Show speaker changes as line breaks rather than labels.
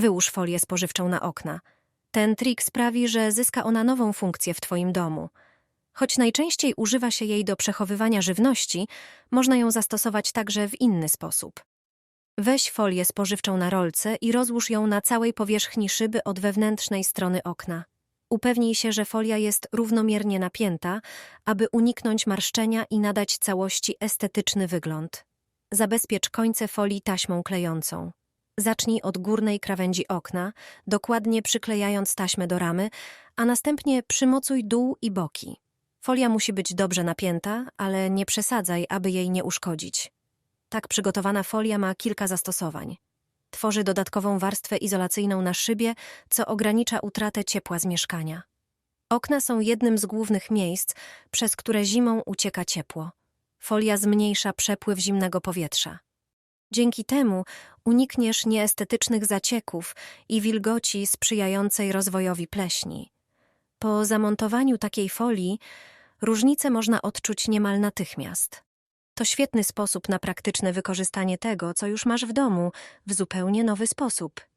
Wyłóż folię spożywczą na okna. Ten trik sprawi, że zyska ona nową funkcję w Twoim domu. Choć najczęściej używa się jej do przechowywania żywności, można ją zastosować także w inny sposób. Weź folię spożywczą na rolce i rozłóż ją na całej powierzchni szyby od wewnętrznej strony okna. Upewnij się, że folia jest równomiernie napięta, aby uniknąć marszczenia i nadać całości estetyczny wygląd. Zabezpiecz końce folii taśmą klejącą. Zacznij od górnej krawędzi okna, dokładnie przyklejając taśmę do ramy, a następnie przymocuj dół i boki. Folia musi być dobrze napięta, ale nie przesadzaj, aby jej nie uszkodzić. Tak przygotowana folia ma kilka zastosowań. Tworzy dodatkową warstwę izolacyjną na szybie, co ogranicza utratę ciepła z mieszkania. Okna są jednym z głównych miejsc, przez które zimą ucieka ciepło. Folia zmniejsza przepływ zimnego powietrza. Dzięki temu unikniesz nieestetycznych zacieków i wilgoci sprzyjającej rozwojowi pleśni. Po zamontowaniu takiej folii różnicę można odczuć niemal natychmiast. To świetny sposób na praktyczne wykorzystanie tego, co już masz w domu, w zupełnie nowy sposób.